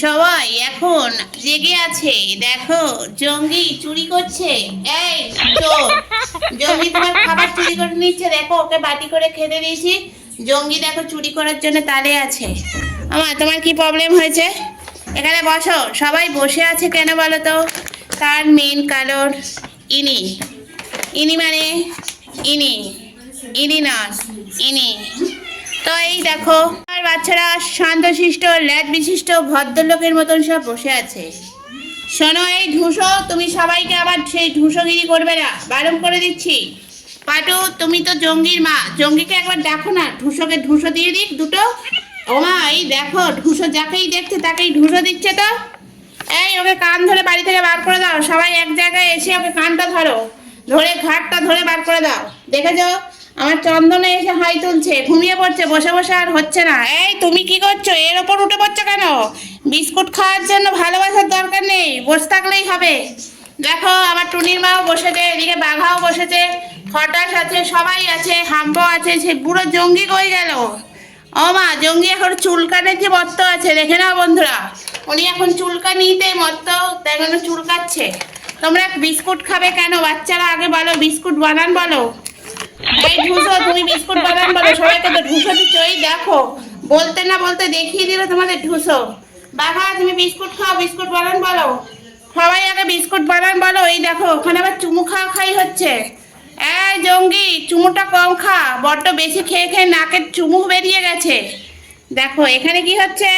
সবাই এখন জেগে আছে। দেখো, জঙ্গি চুরি করছে। এই, চোর। জঙ্গি তোমার খাবার চুরি করে নিচ্ছে। দেখো, ওকে বাটি করে খেতে দিয়েছি। জঙ্গি দেখো চুরি করার জন্য তালে আছে। আমার, তোমার কি প্রবলেম হয়েছে? এখানে বসো। সবাই বসে আছে কেন বলো তো? তার মেন কারণ ইনি। ইনি মানে ইনি। ইনি নার্স ইনি। তো এই দেখো আর বাচ্চারা শান্তশিষ্ট ল্যাদ বিশিষ্ট ভদ্রলোকের মতন সব বসে আছে। শোনো এই ঢুসো তুমি সবাইকে আবার সেই ঢুসোগিরি করবে না। বারণ করে দিচ্ছি। পাটু, তুমি তো জঙ্গির মা। জঙ্গিকে একবার দেখো না ঢুসোকে ঢুসো দিয়ে দিক দুটো। ও মা এই দেখো ঢুসো যাকেই দেখছে তাকেই ঢুসো দিচ্ছে তো। এই, ওকে কান ধরে বাড়ি থেকে বার করে দাও। সবাই এক জায়গায় এসে ওকে কানটা ধরো। ধরে ঘাটটা ধরে বার করে দাও। দেখেছ? আমার চন্দনে এসে হাই তুলছে, ঘুমিয়ে পড়ছে, বসে বসে আর হচ্ছে না। এই, তুমি কি করছ? এর ওপর উঠে পড়ছো কেন? বিস্কুট খাওয়ার জন্য ভালোবাসার দরকার নেই, বসে থাকলেই হবে। দেখো, আমার টুনির মাও বসেছে, এদিকে বাঘাও বসেছে, খটাস আছে, সবাই আছে হাম্পো আছে, সে পুরো জঙ্গি কই গেল? ও মা, জঙ্গি এখন চুলকানের যে মত্ত আছে, দেখে নাও বন্ধুরা। উনি এখন চুলকানিতে মত্ত, তাই জন্য চুলকাচ্ছে। তোমরা বিস্কুট খাবে কেন? বাচ্চারা আগে বলো, বিস্কুট বানান বলো। এই ঢুসো, তুমি বিস্কুট বানান বলো, সবাইকে তো ঢুসো দিচ্ছ। এই দেখো, বলতে না বলতে দেখিয়ে দিল তোমাদের ঢুসো। বাবা তুমি বিস্কুট খাও, বিস্কুট বানান বলো। সবাই আগে বিস্কুট বানান বলো। এই দেখো, ওখানে আবার চুমু খাওয়া খাই হচ্ছে। এই জঙ্গি, চুমুটা কম খা, বড্ড বেশি খেয়ে খেয়ে নাকের চুমু বেরিয়ে গেছে। দেখো, এখানে কি হচ্ছে?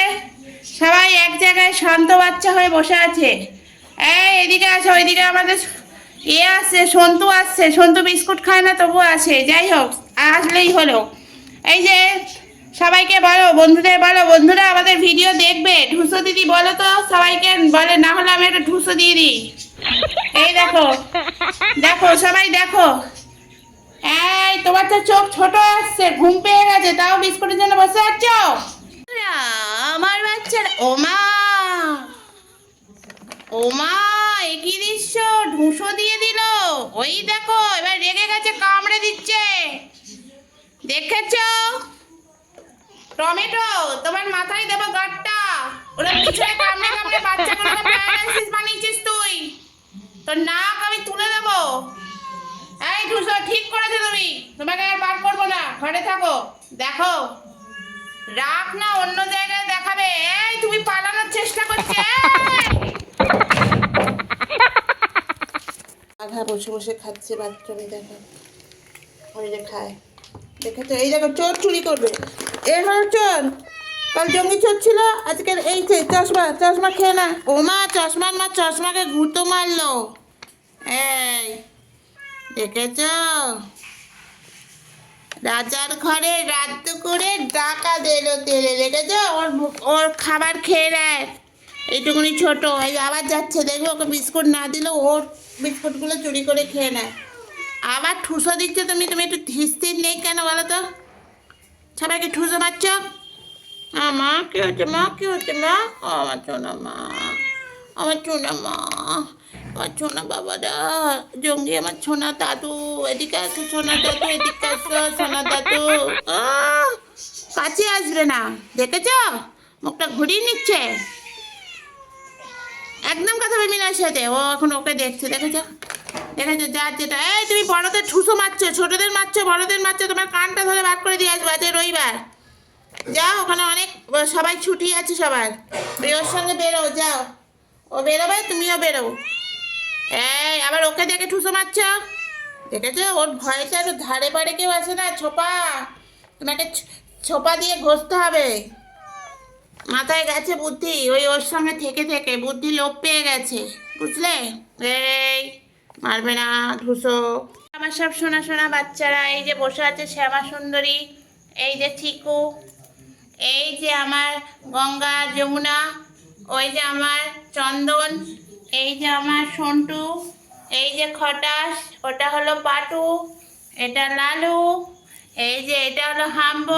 সবাই এক জায়গায় শান্ত বাচ্চা হয়ে বসে আছে। এই, এদিকে আছে ওইদিকে আমাদের এ আসছে সন্তু আসছে সন্তু বিস্কুট খায় না তবু আসে যাই হোক, আসলেই হলো। এই যে, সবাইকে বলো, বন্ধুদের বলো, বন্ধুরা আমাদের ভিডিও দেখবে। ঢুসো দিদি বলো তো সবাইকে, বলে না হলে আমি একটা ঢুসো দিয়ে দিই। এই দেখো দেখো, সবাই দেখো। এই, তোমার তো চোখ ছোট আসছে, ঘুম পেয়ে গেছে, তাও বিস্কুটের জন্য বসে আছো? আমার বাচ্চার ওমা ওমা, একই দৃশ্য, ঢুসো দিয়ে দিল। ওই দেখো, এবার রেগে গেছে, কামড়ে দিচ্ছে। দেখেছ? টমেটো, তোমার মাথায় দেবো গাটটা। ওরা পিছনে কামড়ে কামড়ে বাচ্চা করে প্যারালাইসিস বানিয়েছিস তুই। তোর নাক আমি তুলে দেবো। এই ঢুসো, ঠিক করেছ তুমি। তোমাকে আর বার করব না। ঘরে থাকো। দেখো। রাখ না, অন্য জায়গায় দেখাবে। এই, তুমি পালানোর চেষ্টা করছ। এই! বসে বসে খাচ্ছে বাচ্চাকে দেখো। ওই যে খায় দেখেছ এই দেখো, চোর চুরি করবে। এ হলো চোর। কাল জঙ্গি চোর ছিল, আজকের এই চশমা চশমা খেয়ে না। ও মা, চশমার মা, চশমাকে ঘুরতো মারলো। এই, দেখেছ? রাজার ঘরে রাত করে ডাকা দিল তেলে, দেখেছ? ওর ওর খাবার খেয়ে নেয়। এইটুকুনি ছোট। আবার যাচ্ছে, দেখবে ওকে বিস্কুট না দিলেও ওর বিস্কুটগুলো চুরি করে খেয়ে নেয়। আবার ঠুসো দিচ্ছে তুমি তুমি একটু স্থির নেই কেন বলো তো? সবাইকে ঠুসো মারছ? মা কি হচ্ছে মা কি হচ্ছে মা? ও, আমার চোনা মা আমার চোনা মা আমার ছোনা বাবারা জঙ্গি আমার ছোনা দাদু এদিকে আসো সোনা দাদু এদিকে আসো সোনা দাদু। কাছে আসবে না দেখেছ? মুখটা ঘুরিয়ে নিচ্ছে। একদম কথা বলবি না সাথে। ও এখন ওকে দেখছে, দেখেছ? দেখেছ? যার যেটা এই তুমি বড়দের ঠুসো মারছো, ছোটদের মারছো, বড়দের মারছো, তোমার কানটা ধরে বার করে দিয়ে আসব আজ রবিবার। যাও, ওখানে অনেক সবাই ছুটি আছে সবার। ওর সঙ্গে বেরো, যাও। ও বেরোবে, তুমিও বেরো। এই, আবার ওকে দেখে ঠুসো মারছ? দেখেছ? ওর ভয়টা একটু ধারে পারে কেউ আসে না, ছোপা। তোমাকে ছোপা দিয়ে ঘষতে হবে। মাথায় গেছে বুদ্ধি, ওই ওর সঙ্গে থেকে থেকে বুদ্ধি লোপ পেয়ে গেছে, বুঝলে? এই, মারবে না ঢুসো আমার সব শোনা শোনা বাচ্চারা, এই যে বসে আছে শ্যামা সুন্দরী, এই যে ঠিকু এই যে আমার গঙ্গা, যমুনা, ওই যে আমার চন্দন, এই যে আমার সন্টু, এই যে খটাস, ওটা হলো পাটু, এটা লালু, এই যে এটা হলো হাম্ব,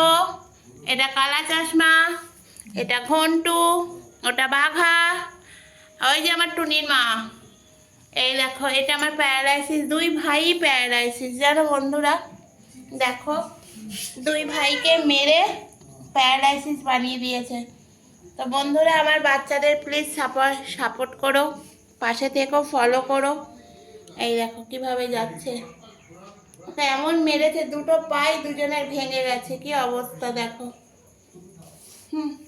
এটা কালা চশমা এটা ঘন্টু, ওটা বাঘা। ওই যে আমার টুনির মা। এই দেখো, এটা আমার প্যারালাইসিস, দুই ভাই প্যারালাইসিস, জানো বন্ধুরা? দেখো, দুই ভাইকে মেরে প্যারালাইসিস বানিয়ে দিয়েছে। তো বন্ধুরা, আমার বাচ্চাদের প্লিজ সাপোর্ট সাপোর্ট করো, পাশে থেকেও ফলো করো। এই দেখো, কীভাবে যাচ্ছে। এমন মেরেছে, দুটো পাই দুজনের ভেঙে গেছে, কি অবস্থা দেখো। হুম।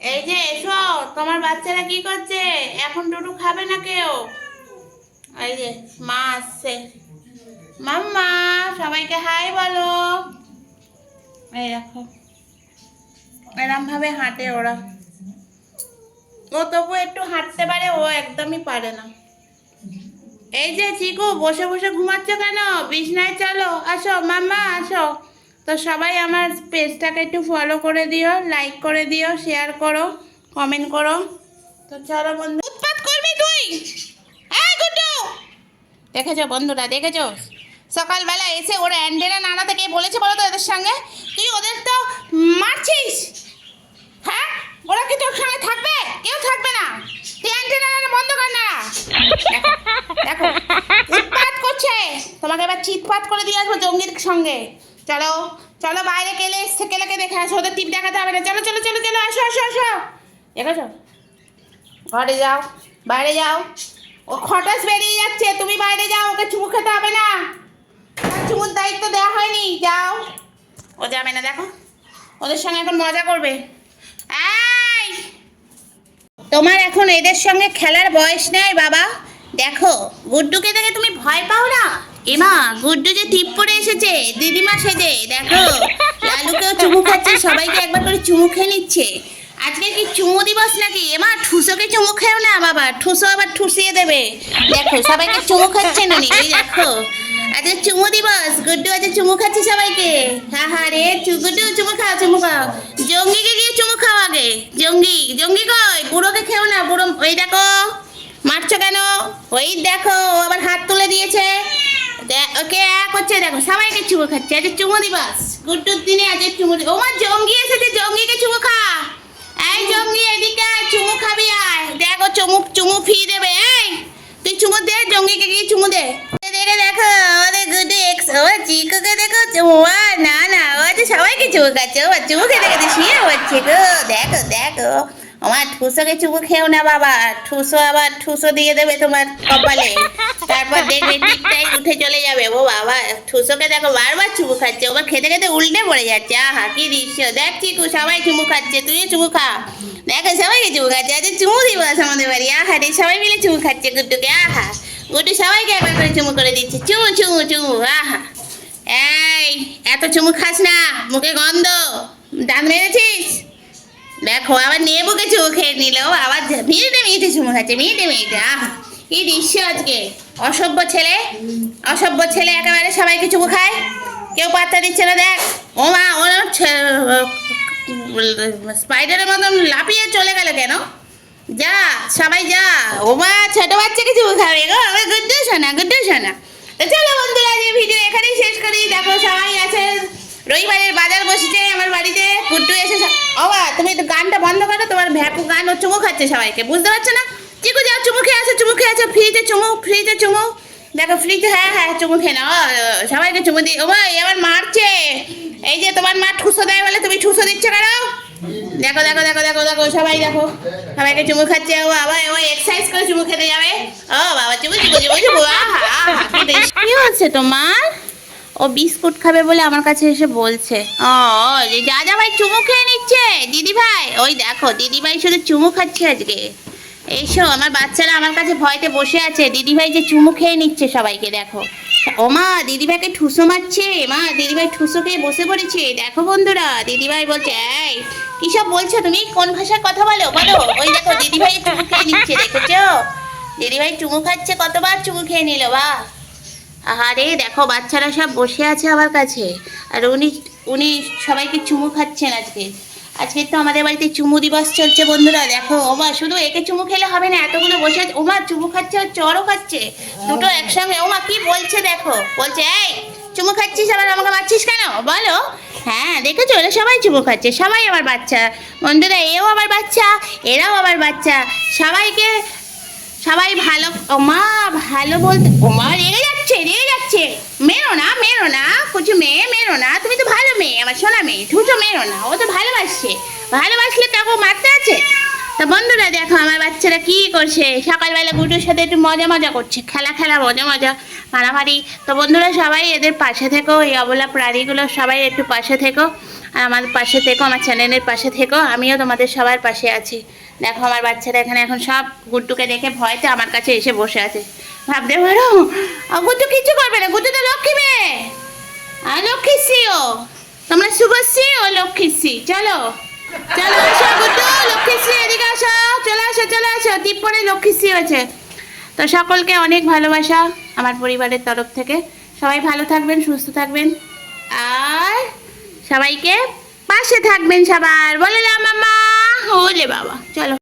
এই যে এসো, তোমার বাচ্চারা কি করছে? এখন টুটু খাবে না কেউ? এই যে মা আসছে। মাম্মা, সবাইকে হাই বলো। এই দেখো এরম ভাবে হাঁটে ওরা। ও তবু একটু হাঁটতে পারে, ও একদমই পারে না। এই যে চিকু, বসে বসে ঘুমাচ্ছ কেন? বিছনায় চলো, আসো, মাম্মা, আসো। তো সবাই আমার পেজটাকে একটু ফলো করে দিও লাইক করে দিও শেয়ার করো কমেন্ট করো। তো চলো বন্ধু। উৎপাত করবি তুই? দেখেছ বন্ধুরা, দেখেছ? সকালবেলা এসে ওরা অ্যান্ডেনা নানা থেকে বলেছে বলো তো এদের সঙ্গে? তুই ওদের তো মারছিস? হ্যাঁ? ওরা কি তোর সঙ্গে থাকবে? কেউ থাকবে না। তুই অ্যান্টেনা নানা বন্ধ কর না দেখো। উৎপাত করছে। তোমাকে এবার চিৎপাত করে দিয়ে আসব জঙ্গির সঙ্গে। চলো চলো বাইরে কেলে এসছে কেলেকে দেখে আসো ওদের টিপ দেখাতে হবে না। চলো চলো চলো চলো, আসো আসো আসো। দেখেছ? ঘরে যাও, বাইরে যাও। ও খটাস বেরিয়ে যাচ্ছে, তুমি বাইরে যাও, ওকে চুমু খেতে হবে না। চুমুর দায়িত্ব দেওয়া হয়নি, যাও। ও যাবে না, দেখো। ওদের সঙ্গে এখন মজা করবে। তোমার এখন এদের সঙ্গে খেলার বয়স নেই, বাবা। দেখো, গুড্ডুকে দেখে তুমি ভয় পাও না? এমা, গুড্ডু যে টিপ পরে এসেছে, দিদিমা সেজে, দেখো। লালুকেও চুমু খাচ্ছে, সবাইকে একবার করে চুমু খেয়ে নিচ্ছে। আজকে কি চুমু দিবস নাকি? এমা, ঠুসোকে চুমু খেও না, বাবা। ঠুসো আবার ঠুসিয়ে দেবে। দেখো, সবাইকে চুমু খাচ্ছে না এই দেখো। আজকে চুমু দিবস, গুড্ডু আজকে চুমু খাচ্ছে সবাইকে। হ্যাঁ হ্যাঁ রে গুড্ডু, চুমু খাও চুমু খাও। জঙ্গিকে গিয়ে চুমু খাও আগে। জঙ্গি জঙ্গি কই? বুড়োকে খেও না, বুড়ো ওই দেখো। মারছো কেন? ওই দেখো আবার হাত তুলে দিয়েছে। ওকে এক হচ্ছে দেখো সবাইকে চুমু খাচ্ছে। আজকে চুমু দিবস গুড্ডুর দিনে আজকে চুমু ও মা জঙ্গি এসেছে জঙ্গিকে চুমু খা। এই জঙ্গি এদিকে আয়, চুমু খাবি আয়। দেখো চুমু চুমু ফি দেবে এই। তুই চুমু দে জঙ্গিকে গিয়ে চুমু দে। দেখে দেখো ওরে গুড্ডু এক্স ও চিকুকে দেখো চুমু। না না ও যে সবাইকে চুমু খাচ্ছে ও চুমু খেতে খেতে শুয়ে হচ্ছে গো। দেখো দেখো। আমার ঠুসোকে চুমু খেও না বাবা। ঠুসো আবার ঠুসো দিয়ে দেবে তোমার কপালে। তারপর দেখবে টিপটাই উঠে চলে যাবে। ও বাবা, ঠুসোকে দেখো বারবার চুমু খাচ্ছে। ওবার খেতে খেতে উল্টে পড়ে যাচ্ছে। আহা, কি দৃশ্য। দেখ চিকু, সবাই চুমু খাচ্ছে। তুইও চুমু খা। দেখো, সবাইকে চুমু খাচ্ছে। আজ চুমু দিবস আমাদের বাড়ি। আহা রে, সবাই মিলে চুমু খাচ্ছে গুড্ডুকে। আহা, গুড্ডু সবাইকে একবার করে চুমু করে দিচ্ছে। চুমু চুমু চুমু, আহা। এই, এত চুমু খাস না। মুখে গন্ধ। দাঁত মেরেছিস? দেখো, আবার নেবুকে চুমু খেয়ে নিল, আবার মিনিটে মিনিটে চুমু খাচ্ছে, মিনিটে মিনিটে, আহা, কি দৃশ্য আজকে? অসভ্য ছেলে অসভ্য ছেলে, একেবারে সবাইকে চুমু খায়। কেউ পাত্তা দিচ্ছে না, দেখ। ও মা ওর স্পাইডারের মতন লাফিয়ে চলে গেল কেন? যা, সবাই যা। ও মা, ছোট বাচ্চাকে চুমু খাবে গো, আমার গুড্ডু শোনা গুড্ডু শোনা তো চলো বন্ধুরা আজকে ভিডিও এখানেই শেষ করি। দেখো, সবাই আছে রবিবারের বাজার বসেছে আমার বাড়িতে গুড্ডু এসে মা তুমি তো গানটা বন্ধ করো, তোমার ভ্যাপু গান ও চুমু খাচ্ছে সবাইকে, বুঝতে পারছ না? চিকু যাও, চুমু খেয়ে আসো, চুমু খেয়ে আসো ফ্রিতে চুমু ফ্রিতে চুমু। দেখো ফ্রিতে হ্যাঁ হ্যাঁ চুমু খেয়ে নাও সবাইকে চুমু দিই ও ভাই আবার মারছে। এই যে তোমার মা ঠুসো দেয় বলে তুমি ঠুসো দিচ্ছ কেন? দেখো দেখো দেখো দেখো দেখো, সবাই দেখো, সবাইকে চুমু খাচ্ছে, ও আবার ও এক্সারসাইজ করে চুমু খেতে যাবে। ও বাবা, চুমু চুমু চুমু চুমু, আহা। কি হচ্ছে তোমার? ও বিস্কুট খাবে বলে আমার কাছে এসে বলছে। ও, যা ভাই চুমু খেয়ে নিচ্ছে। দিদি ভাই ওই দেখো দিদি ভাই শুধু চুমু খাচ্ছে আজকে। এইসো আমার বাচ্চারা আমার কাছে ভয়তে বসে আছে। দিদি ভাই যে চুমু খেয়ে নিচ্ছে সবাইকে, দেখো। ও মা দিদি ভাইকে ঠুসো মারছে। মা দিদি ভাই ঠুসো খেয়ে বসে পড়েছে। দেখো বন্ধুরা দিদি ভাই বলছে, এই, কি সব বলছো তুমি? কোন ভাষায় কথা বলো? বলো। ওই দেখো দিদি ভাই চুমু খেয়ে নিচ্ছে, দেখেছ? দিদি ভাই চুমু খাচ্ছে, কতবার চুমু খেয়ে নিল বা আরে দেখো, বাচ্চারা সব বসে আছে আমার কাছে। আর উনি উনি সবাইকে চুমু খাচ্ছেন আজকে। আজকে তো আমাদের বাড়িতে চুমু দিবস চলছে বন্ধুরা, দেখো। ওমা, শুধু একে চুমু খেলে হবে না, এতগুলো বসে আছে। ওমা, চুমু খাচ্ছে আর চড়ও খাচ্ছে। দুটো একসঙ্গে, ওমা, কি বলছে দেখো? বলছে, এই, চুমু খাচ্ছিস আবার আমাকে মারছিস কেন? বলো। হ্যাঁ দেখেছ? এরা সবাই চুমু খাচ্ছে, সবাই আমার বাচ্চা। বন্ধুরা, এও আমার বাচ্চা, এরাও আমার বাচ্চা। সবাইকে, সবাই ভালো, ওমা, ভালো বলতে, ওমা রেগে যাচ্ছে যাচ্ছে। মেরো না মেরো না, কুচু মেয়ে, মেরো না। তুমি তো ভালো মেয়ে, আমার সোনা মেয়ে। ঠুটো মেরো না, ও তো ভালোবাসছে। ভালোবাসলে তাকে মারতে আছে। তা বন্ধুরা, দেখো আমার বাচ্চারা কি করছে? সকালবেলা গুটুর সাথে একটু মজা মজা করছে। খেলা খেলা, মজা মজা, মারামারি। তো বন্ধুরা, সবাই এদের পাশে থেকো, এই অবলা প্রাণীগুলো সবাই একটু পাশে থেকো। আমার পাশে থেকো, আমার চ্যানেলের পাশে থেকো, আমিও তোমাদের সবার পাশে আছি। দেখো, আমার বাচ্চারা এখানে এখন সব গুড্ডুকে দেখে ভয়তে আমার কাছে এসে বসে আছে। ভাবতে পারো? গুড্ডু কিচ্ছু করবে না। গুড্ডু তো লক্ষ্মী মেয়ে। আর লক্ষ্মীশ্রী ও তোমরা শুভশ্রী ও লক্ষ্মী লক্ষ্মীশ্রী চলো। চলো আসো গুড্ডু লক্ষ্মীশ্রী এদিকে আসো। চলে আসো চলে আসো। টিপ্পরে লক্ষ্মীশ্রী হয়েছে। তো সকলকে অনেক ভালোবাসা আমার পরিবারের তরফ থেকে। সবাই ভালো থাকবেন, সুস্থ থাকবেন। আর সবাইকে পাশে থাকবেন সবার। বলে বাবা চলো।